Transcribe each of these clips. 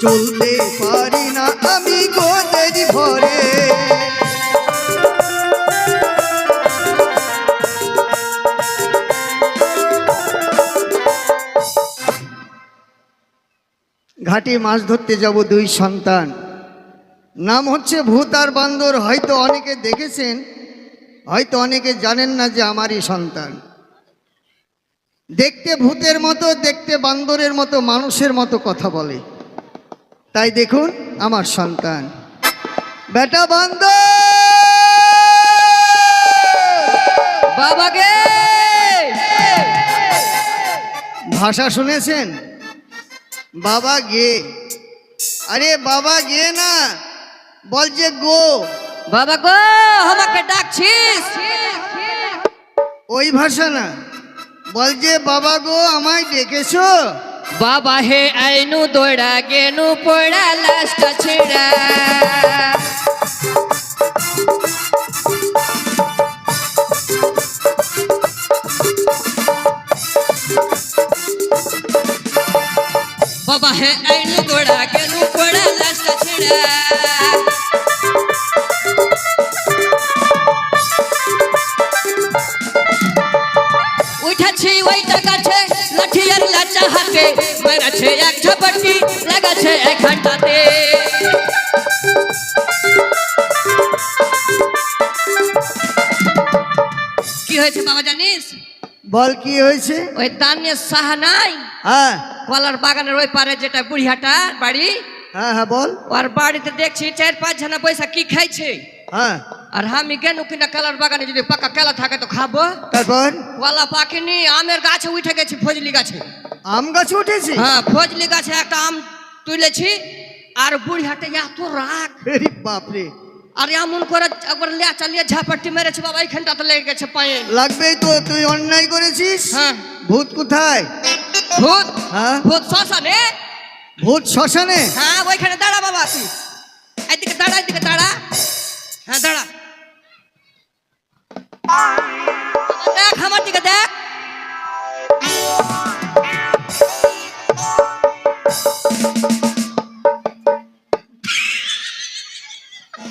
চলতে ঘাটে মাছ ধরতে যাব দুই সন্তান। নাম হচ্ছে ভূত আর বান্দর, হয়তো অনেকে দেখেছেন, হয়তো অনেকে জানেন না যে আমারই সন্তান। দেখতে ভূতের মতো দেখতে বান্দরের মতো মানুষের মতো কথা বলে। তাই দেখুন আমার সন্তান। বেটা বান্দর! বাবাকে! ভাষা শুনেছেন? বাবা গে। আরে বাবা গে না বল যে গো। বাবা গো আমাকে ডাকছিস? ওই ভাষা না। বল যে বাবা গো আমায় ডেকেছো? বাবা হে আইনু দৌড়া গেনু পড়া লাস্টা ছেড়া লাগাছে কি হয়েছে বাবা জানিস? বল কি হয়েছে? ওই দানের সাহা নাই? হ্যাঁ। কলার বাগানের ওই পারে যেটা বুড়িহাটা বাড়ি? হ্যাঁ হ্যাঁ বল। ওর বাড়িতে দেখছি চার পাঁচ জনা পয়সা কি খাইছে? হ্যাঁ। আর আমি কেন কিনা কালার বাগানে যদি পাকা কেলা থাকে তো খাব? তারপর? কলা পাকেনি আমের গাছে উঠে গেছি ফজলি গাছে। আম গাছ উঠেছে? হ্যাঁ ফজলি গাছে একটা আম তুলেছি আর বুড়ি হাটে এত রাগ। বাপরে। আর এমন করে একবার লেয়া চালিয়ে ঝাপাটি মেরেছে বাবা এইখানটা তো লেগে গেছে পায়ে। লাগবেই তো তুই অন্যায় করেছিস? হ্যাঁ। ভূত কোথায়? ভূত? হ্যাঁ। ভূত শ্মশানে? ভূত শ্মশানে? হ্যাঁ ওইখানে দাঁড়া বাবা তুই। এদিকে দাঁড়া এদিকে দাঁড়া। হ্যাঁ দাঁড়া। দেখ আমার দিকে দেখ।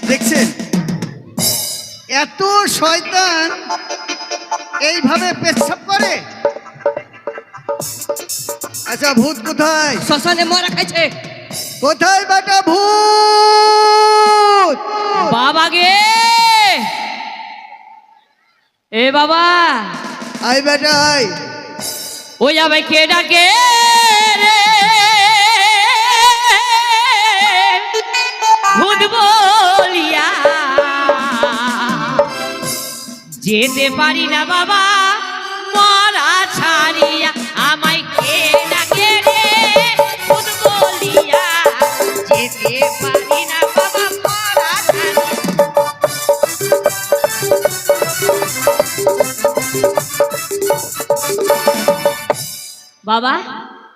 দেখছেন? এত শয়তান এইভাবে পেচ্ছাপ করে? আচ্ছা ভূত কোথায়? শ্মশানে মরা খাইছে। কোথায় বেটা ভূত? বাবা গে! এ বাবা! আই বেটা আই ওই যাবে কে ডাকে? ভূত বলিয়া। যেতে পারি না বাবা মরা ছাড়িয়া আমায় কে ডাকে রে? ভূত বলিয়া। যেতে পারি না বাবা মরা ছাড়িয়া। বাবা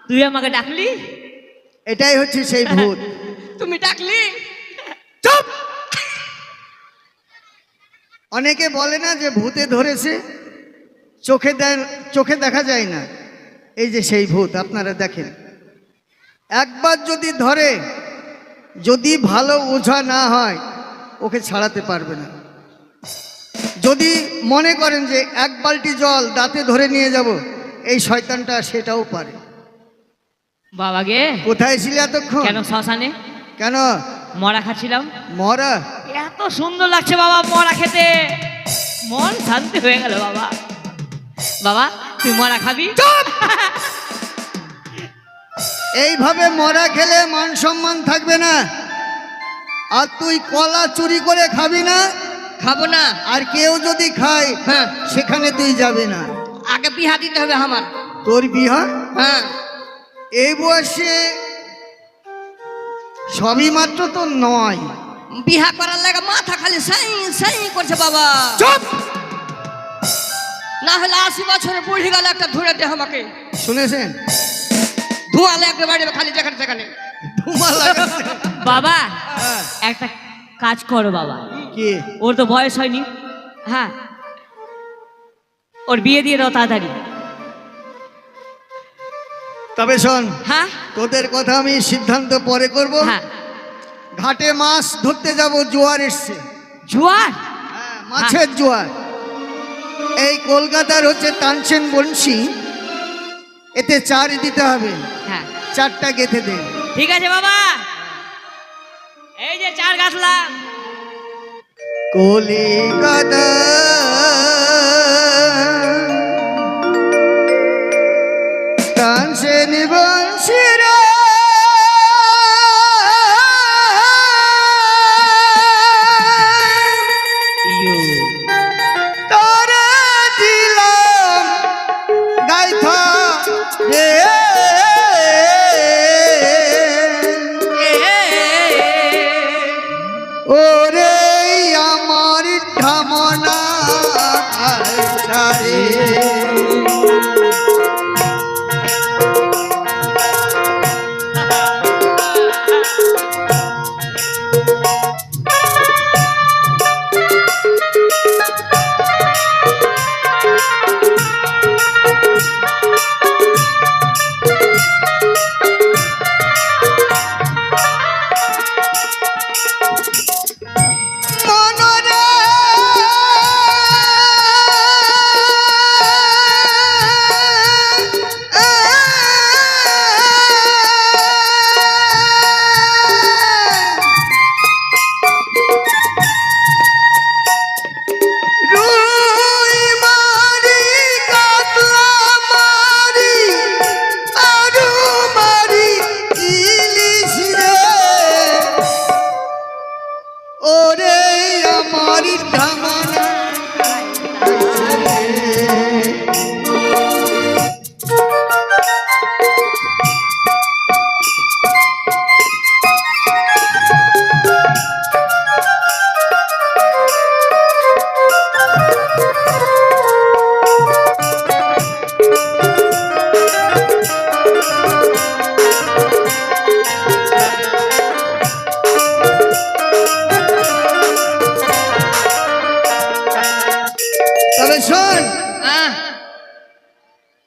তুই আমাকে ডাকলি? এটাই হচ্ছে সেই ভূত। তুমি ডাকলি? চুপ! অনেকে বলে না যে ভূতে ধরেছে চোখে দেন চোখে দেখা যায় না। এই যে সেই ভূত আপনারা দেখেন। একবার যদি ধরে যদি ভালো ওঝা না হয় ওকে ছাড়াতে পারবে না। যদি মনে করেন যে এক বালটি জল দাঁতে ধরে নিয়ে যাব এই শয়তানটা সেটাও পারে। বাবা গে কোথায় ছিলে এতক্ষণ? কেন শ্মশানে? কেন? মরা খাচ্ছিলাম। মরা? এত সুন্দর লাগছে বাবা মরা খেতে। মন শান্তি হয়ে গেল বাবা। বাবা তুই মরা খাবি? এইভাবে মরা খেলে মান সম্মান থাকবে না। আর তুই কলা চুরি করে খাবি না? খাব না। আর কেউ যদি খায় হ্যাঁ। সেখানে তুই যাবি না। আগে বিহা দিতে হবে আমার। তোর বিহা? হ্যাঁ। এই বয়সে সবই মাত্র তো নয়। বিহা করার লাগে মাথা খালি সাই সাই করছে বাবা। চুপ! না হলে আশি বছরের বুড়ি গেলে একটা ধরে দে আমাকে। শুনেছেন? ধোঁয়া লাগবে বাড়ি খালি যেখানে সেখানে। বাবা হ্যাঁ, একটা কাজ করো বাবা। কি? ওর তো বয়স হয়নি। হ্যাঁ। ওর বিয়ে দিয়ে দাও তাড়াতাড়ি। তবে শোন হ্যাঁ? তোদের কথা আমি সিদ্ধান্ত পরে করব। হ্যাঁ। ঘাটে মাছ ধরতে যাব জোয়ার এসছে। জোয়ার? হ্যাঁ, মাছের জোয়ার। এই কলকাতার হচ্ছে তানসেন বংশী। এতে চার দিতে হবে। হ্যাঁ। চারটা গেথে দে। ঠিক আছে বাবা। এই যে চার গাছলাম কলিকাতা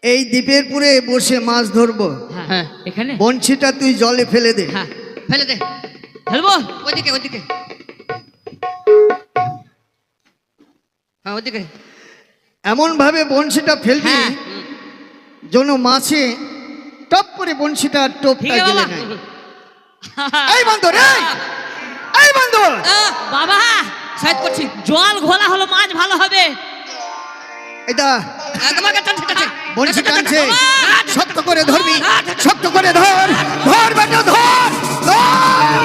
এই দ্বীপের পুরে বসে মাছ ধরবো। হ্যাঁ এখানে? বঞ্চিটা তুই জলে ফেলে দে। হ্যাঁ ফেলে দে। ফেলব ওইদিকে ওইদিকে হ্যাঁ ওইদিকে এমন ভাবে বঞ্চিটা ফেলবি হ্যাঁ। যেন মাছে টপ করে টোপটা গেলে বাবা এই বান্দর এই এই বান্দর বাবা সাইড করছি। জল ঘোলা হলো মাছ ভালো হবে। এটা তোমাকে টানছে টানছে বাবা! শক্ত করে ধরবি। শক্ত করে ধর। ধর বেটা ধর। ধর।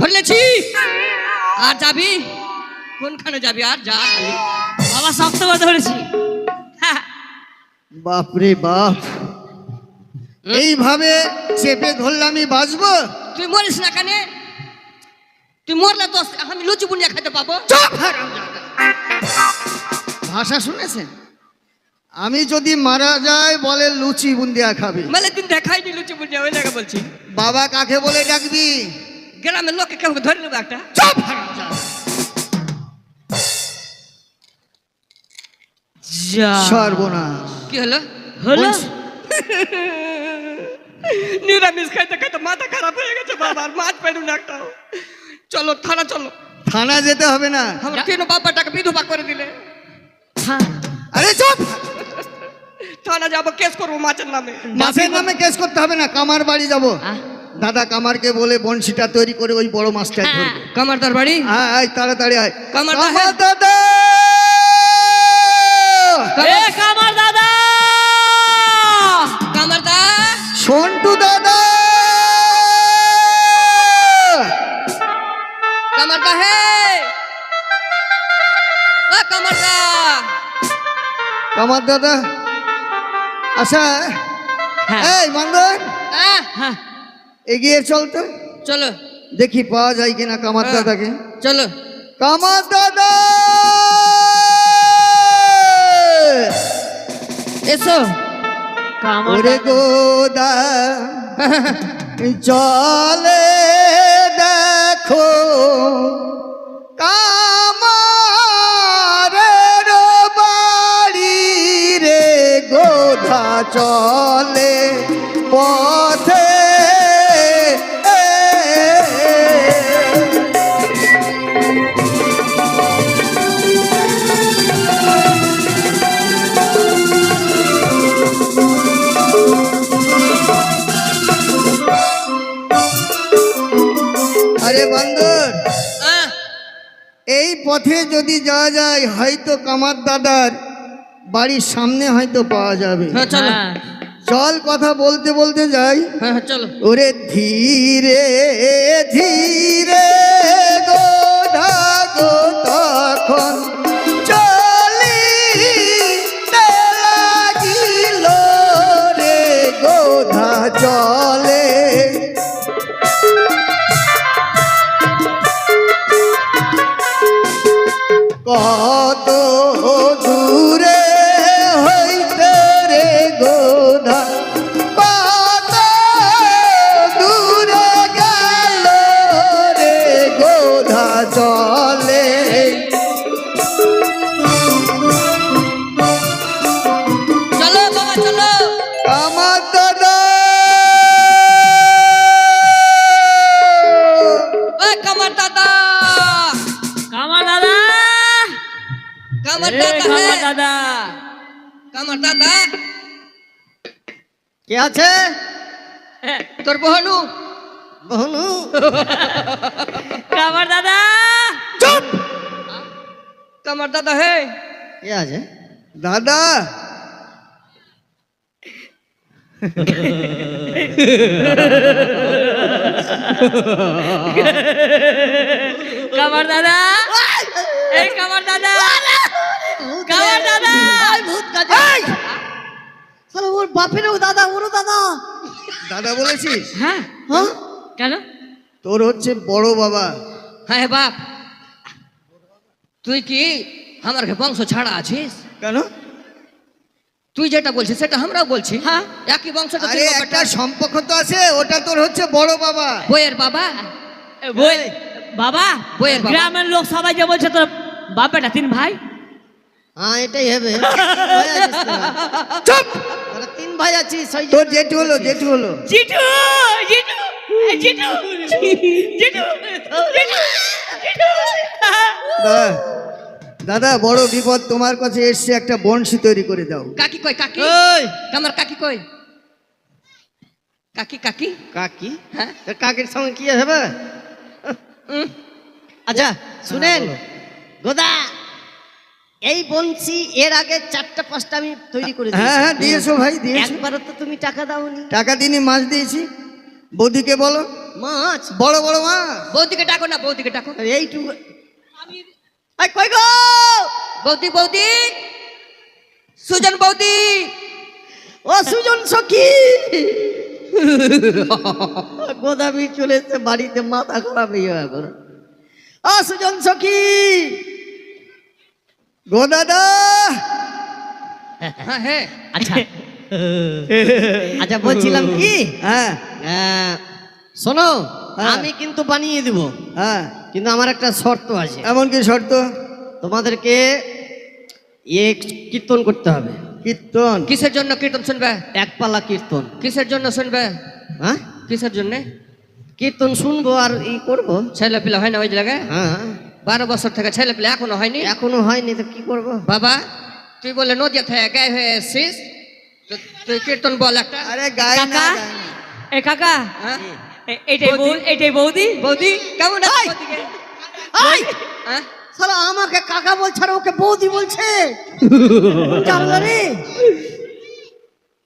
ধরলেছি আর যাবি? কোনখানে যাবি? আর যা। বাবা শক্ত করে ধরেছি। হ্যাঁ। বাপরে বাপ। এইভাবে চেপে ধরলে আমি বাঁচবো? তুই মরিস না কেন? তুই মরলে তো আমি লুচি বুনিয়া খেতে পাবো। চুপ! হারামজাদা। ভাষা শুনেছেন? আমি যদি মারা যাই বলে লুচি বুন্দিয়া খাবে। মেলে দিন দেখাইনি লুচি বুনিয়া ওই জায়গা বলছি। বাবা কাকে বলে ডাকবি? গ্রামের লোককে কেউ ধরে নেব একটা? চুপ! হারামজাদা। যা। সর্বনাশ। কি হলো? হলো? নিরামিষ খাইতে খাইতে মাথা খারাপ হয়ে গেছে বাবার মাছ পাইলু না একটাও। চলো থানা চলো। থানা যেতে হবে না। আমার তিন বাবাটাকে বিধবা করে দিলে। হ্যাঁ আরে চুপ! থানা যাব কেস করব মাছের নামে। মাছের নামে কেস করতে হবে না কামার বাড়ি যাব। দাদা কামারকে বলে বনশিটা তৈরি করে ওই বড় মাছটা হ্যাঁ। ধরবে। কামারদার বাড়ি? আয় তাড়াতাড়ি আয়। কামার দাদা কামার দাদা আচ্ছা হ্যাঁ। এই হ্যাঁ। এগিয়ে চল তো। চলো। দেখি পাওয়া যায় কিনা কামার। দাদাকে। চলো। কামার দাদা! এসো। কামার গোদা চলে। পথে যদি যাওয়া যায় হয়তো কামার দাদার বাড়ির সামনে হয়তো পাওয়া যাবে। হ্যাঁ চলো। হ্যাঁ। চল কথা বলতে বলতে যাই। হ্যাঁ হ্যাঁ, চলো। ওরে ধীরে ধীরে গো ধাগো কামার এ, দাদা কামার হ্যাঁ। দাদা। কামার দাদা। কে আছে? তোর বহনু। বহনু। কামার দাদা। কামার দাদা হে। কে আছে? দাদা। কামার দাদা। এই কামার দাদা। কামার দাদা। ওর বাপেরও দাদা ওরও দাদা। দাদা বলেছিস? হ্যাঁ। হ্যাঁ? কেন? তোর হচ্ছে বড় বাবা। হ্যাঁ বাপ। তুই কি আমার বংশ ছাড়া আছিস? কেন? তুই যেটা বলছিস সেটা আমরাও বলছি। হ্যাঁ। একই ছিল একটা সম্পর্ক তো আছে ওটা তোর হচ্ছে বড় বাবা। বইয়ের বাবা? বই। বাবা বইয়ের বাবা। গ্রামের লোক সবাই যে বলছে তোর বাপ বেটা তিন ভাই? হ্যাঁ এটাই হবে। চুপ! তিন ভাই তোর জেঠু হলো জেঠু হলো। জিটু জিটু এ, জিটু জিটু জিটু জিটু দাদা দাদা বড় বিপদ তোমার কাছে এসছে একটা বংশী তৈরি করে দাও। কাকি কই কাকি? ওই। কামার কাকি কই? কাকি কাকি? কাকি? হ্যাঁ? তোর কাকির সঙ্গে কি হবে? আচ্ছা শুনেন। গোদা এই বলছি এর আগে চারটা পাঁচটা আমি তৈরি করে হ্যাঁ হ্যাঁ দিয়েছ ভাই দিয়েছ। একবারও তো তুমি টাকা দাওনি। টাকা দিনি মাছ দিয়েছি। বৌদিকে বলো। মাছ? বড় বড় মাছ। বৌদিকে ডাকো না বৌদিকে ডাকো। এইটুকু এই কই গো? বৌদি বৌদি। সুজন বৌদি। ও সুজন সখী। গোদাবি চলে এসছে বাড়িতে মাথা খারাপ হয়ে এখন ও সুজন সখী! গো দাদা! হ্যাঁ হ্যাঁ। আচ্ছা। আচ্ছা বলছিলাম কি? হ্যাঁ। শোনো হ্যাঁ। আমি কিন্তু বানিয়ে দিব। হ্যাঁ। কিন্তু আমার একটা শর্ত আছে। এমন কি শর্ত? তোমাদেরকে ইয়ে কীর্তন করতে হবে। কীর্তন। কিসের জন্য কীর্তন শুনবে? এক পালা কীর্তন। কিসের জন্য শুনবে? হ্যাঁ? কিসের জন্য? কীর্তন শুনব আর ই করব। ছেলে পিলা হয় না ওই জায়গায়? হ্যাঁ। বারো বছর থেকে ছেলে পিলা এখনও হয়নি? এখনও হয়নি তো কি করব? বাবা তুই বলে নদিয়া থেকে গায়ে হয়ে এসছিস? তুই কীর্তন বল একটা। আরে গায়ে না, কাকা এ কাকা হ্যাঁ? এ- এইটাই বউ এইটাই বৌদি? বৌদি কেমন আছিস হ্যাঁ? সালা আমাকে কাকা বলছে আর ওকে বৌদি বলছে? রে?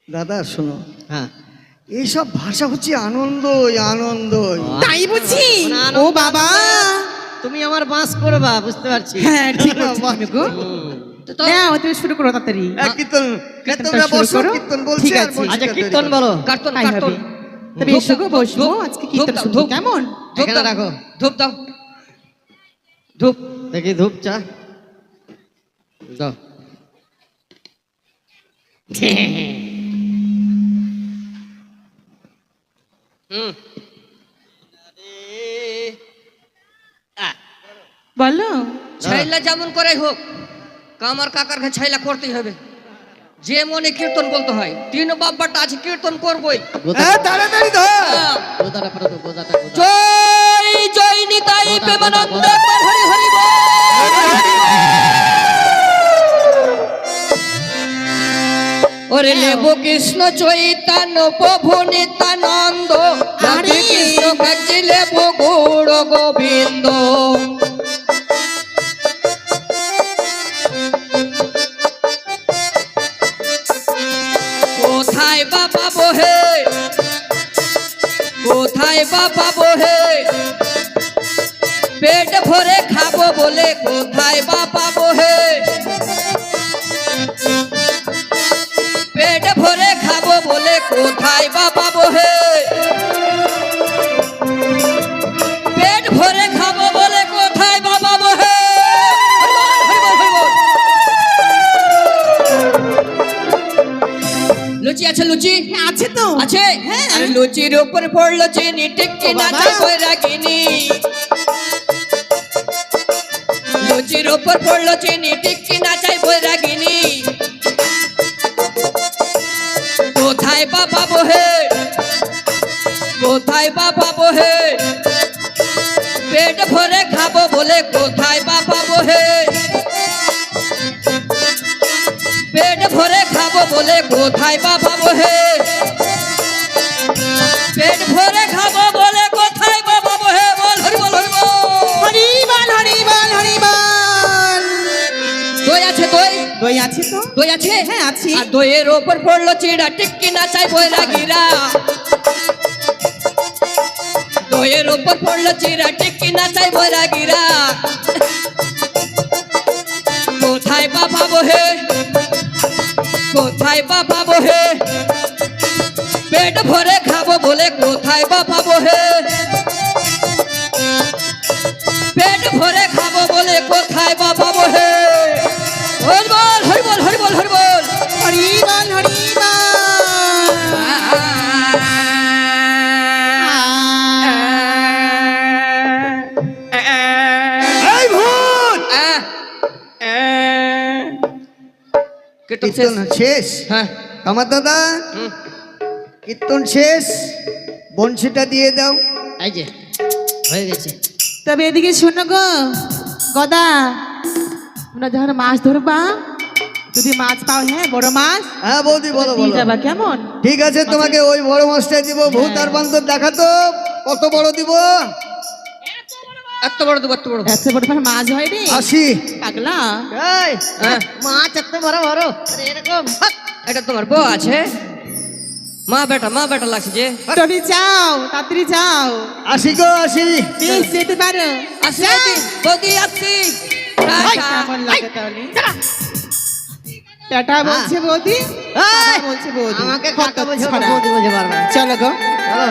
দাদা শোনো। হ্যাঁ। এইসব ভাষা হচ্ছে আনন্দ আনন্দ তাই বুঝি? ও বাবা। তুমি আমার বাঁশ করবা বুঝতে পারছি। হ্যাঁ ঠিক আছে হ্যাঁ তুমি শুরু করো তাড়াতাড়ি। কীর্তন কীর্তনটা বসো। কীর্তন বলছে আচ্ছা কীর্তন বলো। বসবো আজকে কীর্তন শুনব কেমন ধূপ। রাখো। ধূপ দাও। ধূপ দেখি ধূপ চা। দাও। বলো। ছাইলা যেমন করে হোক কামার কাকার ঘে ছাইলা করতেই হবে। যে মনে কীর্তন বলতে হয় তিন বাব্বাটা আছে কীর্তন করবই। হ্যাঁ তাড়াতাড়ি ধর। গোদাটা গোদাটা নিতাই প্রেমানন্দ হরি হরি ওরে লেবু কৃষ্ণ চৈতন্য প্রভু রাধে কৃষ্ণ কাছে লেবু গুড় গোবিন্দ। কোথায় বাবা বহে কোথায় বাবা বহে পেট ভরে খাব বলে কোথায় বাবা বহে পেট ভরে খাব বলে কোথায় বাবা বহে পেট ভরে খাব বলে কোথায় বা পাবো বল। লুচি আছে লুচি? আছে তো। আছে? আরে লুচির উপর পড়ল চিনি টিক্কি নাচা কই রাখিনি লুচির উপর পড়ল চিনি টিক্কি নাচাই বই রাখিনি কোথায় বাবা বহে কোথায় বাবা বহে পেট ভরে খাব বলে কোথায় বাবা বহে পেট ভরে খাব বলে কোথায় বহে পেট দই আছে? হ্যাঁ, আছে। আর দইয়ের ওপর পড়ল চিড়া টিক্কি নাচাই বইরা গিরা দইয়ের ওপর পড়ল চিড়া টিক্কি নাচাই বইরা গিরা কোথায় বাবা বহে কোথায় বাবা বহে পেট ভরে খাব বলে কোথায় বাবা বহে পেট ভরে খাব বলে কোথায় বাবা বহে কীর্তন শেষ? হ্যাঁ। আমার দাদা কীর্তন শেষ। বংশীটা দিয়ে দাও। এই যে হয়ে গেছে। তবে এদিকে শোনো গো গদা। তোমরা যখন মাছ ধরবা যদি মাছ পাও হ্যাঁ বড় মাছ? হ্যাঁ বৌদি বলো বলো। যাবা কেমন? ঠিক আছে তোমাকে ওই বড় মাছটা দিব। ভূত আর বান্দর দেখাতো কত বড় দিব? এত বড় দেবো এত বড় এত বড় মাছ হয় রে। আশি পাগলা। এই, হ্যাঁ। মাছ এত বড় বড়। এরকম। হাট। এটা তোমার বউ আছে। মা বেটা মা বেটা লাগছে যে। তুমি যাও তাড়াতাড়ি যাও। আশি গো আশি প্লিজ যেতে পারো আসি বৌদি টাটা। কেমন লাগে তাহলে? টাটা বলছে বৌদি? বলছে বৌদি। আমাকে কত কাকা বলছে। বৌদি বলছে বারবার চলো গো। চলো।